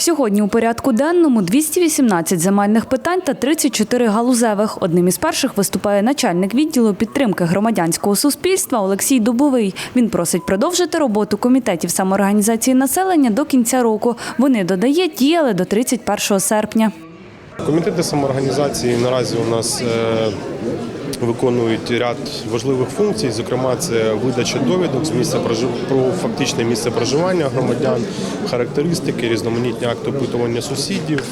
Сьогодні у порядку денному 218 земельних питань та 34 галузевих. Одним із перших виступає начальник відділу підтримки громадянського суспільства Олексій Дубовий. Він просить продовжити роботу комітетів самоорганізації населення до кінця року. Вони додає діяли до 31 серпня. Комітети самоорганізації наразі у нас е, виконують ряд важливих функцій. Зокрема, це видача довідок з місця про фактичне місце проживання громадян, характеристики, різноманітні акти опитування сусідів.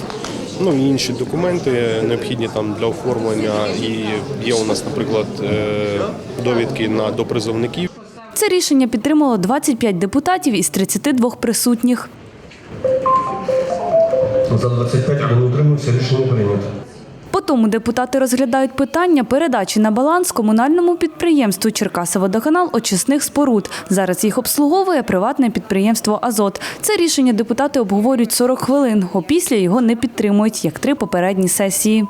Ну і інші документи необхідні там для оформлення. І є у нас, наприклад, е, довідки на допризовників. Це рішення підтримало 25 депутатів із 32 присутніх. За 25 хто не утримався, рішення прийнято. Потім депутати розглядають питання передачі на баланс комунальному підприємству Черкасоводоканал очисних споруд. Зараз їх обслуговує приватне підприємство Азот. Це рішення депутати обговорюють 40 хвилин. Опісля його не підтримують, як три попередні сесії.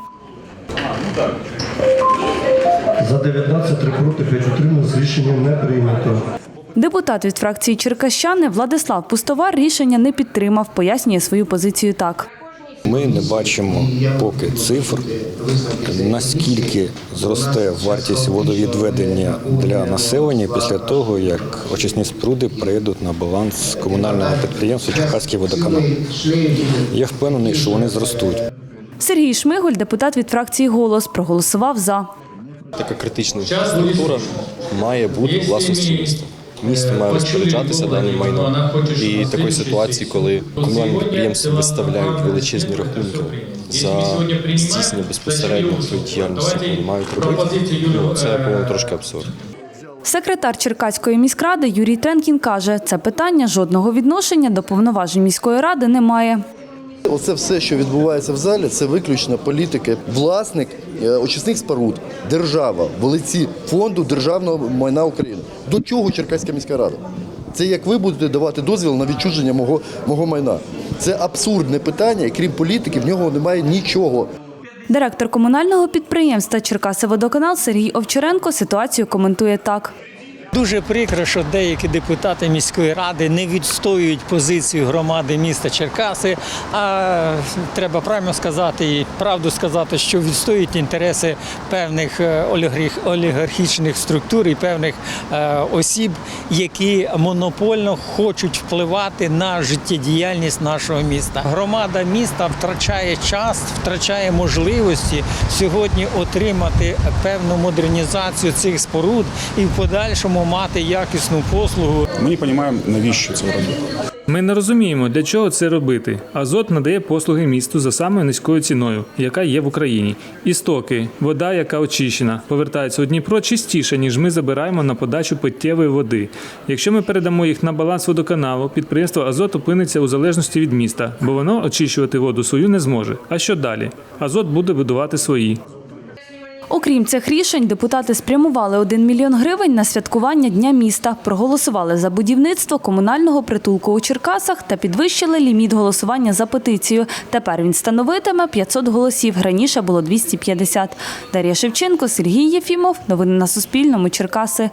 За 19, 3 проти, 5 утрималось, рішення не прийнято. Депутат від фракції Черкащани Владислав Пустовар рішення не підтримав, пояснює свою позицію так. Ми не бачимо поки цифр, наскільки зросте вартість водовідведення для населення після того, як очисні споруди перейдуть на баланс комунального підприємства Черкаський водоканал. Я впевнений, що вони зростуть. Сергій Шмиголь, депутат від фракції Голос, проголосував за. Така критична структура має бути власності міста. Місто має розпоряджатися даним майном. І такої ситуації, коли комунальні підприємства виставляють величезні рахунки за здійснення безпосередньо діяльності, яку вони мають робити, ну це по-моєму трошки абсурд. Секретар Черкаської міськради Юрій Тренкін каже, це питання жодного відношення до повноважень міської ради не має. Оце все, що відбувається в залі, це виключно політики. Власник е, очисних споруд, держава в лиці фонду державного майна України. До чого Черкаська міська рада? Це як ви будете давати дозвіл на відчуження мого, мого майна. Це абсурдне питання, і крім політики, в нього немає нічого. Директор комунального підприємства Черкасиводоканал Сергій Овчаренко ситуацію коментує так. Дуже прикро, що деякі депутати міської ради не відстоюють позицію громади міста Черкаси. А треба правильно сказати і правду сказати, що відстоюють інтереси певних е, олігархічних структур і певних е, осіб, які монопольно хочуть впливати на життєдіяльність нашого міста. Громада міста втрачає час, втрачає можливості сьогодні отримати певну модернізацію цих споруд і в подальшому мати якісну послугу Ми не розуміємо, навіщо це робити. Ми не розуміємо, для чого це робити. Азот надає послуги місту за самою низькою ціною, яка є в Україні. Істоки, вода, яка очищена, повертається у Дніпро чистіше, ніж ми забираємо на подачу питтєвої води. Якщо ми передамо їх на баланс водоканалу, підприємство Азот опиниться у залежності від міста, бо воно очищувати воду свою не зможе. А що далі? Азот буде будувати свої. Окрім цих рішень, депутати спрямували 1 мільйон гривень на святкування Дня міста, проголосували за будівництво комунального притулку у Черкасах та підвищили ліміт голосування за петицію. Тепер він становитиме 500 голосів. Раніше було 250. Дар'я Шевченко, Сергій Єфімов. Новини на Суспільному. Черкаси.